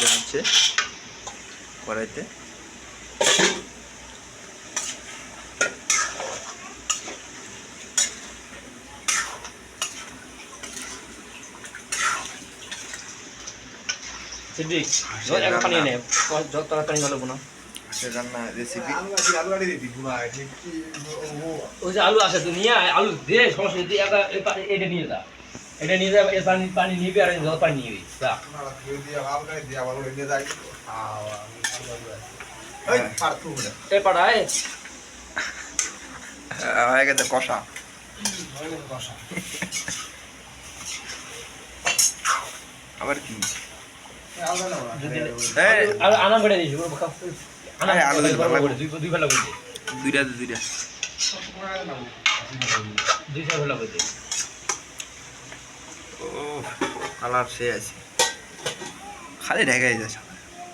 দেওয়া হচ্ছে। কড়াইতে সিদ্দিক এক পানি রান্না। নে তাড়াতাড়ি গেল না। রান্না রেসিপি ওই যে আলু আছে তুই নিয়ে আয়, আলু দে সমস্যা এটা নিয়ে যা। এটা নিয়ে যা এর পানি পানি নিবি আর জল পানি নিবি যা। এই পাড়ায় হয়ে গেছে কষা। আবার কি? আনাম করে দিয়েছি। করে, দুই ফেলা করে। দুইটা দুইটা। দুই ফেলা করে দে। ও কালার সে আছে। খালি ঢেকে যাচ্ছে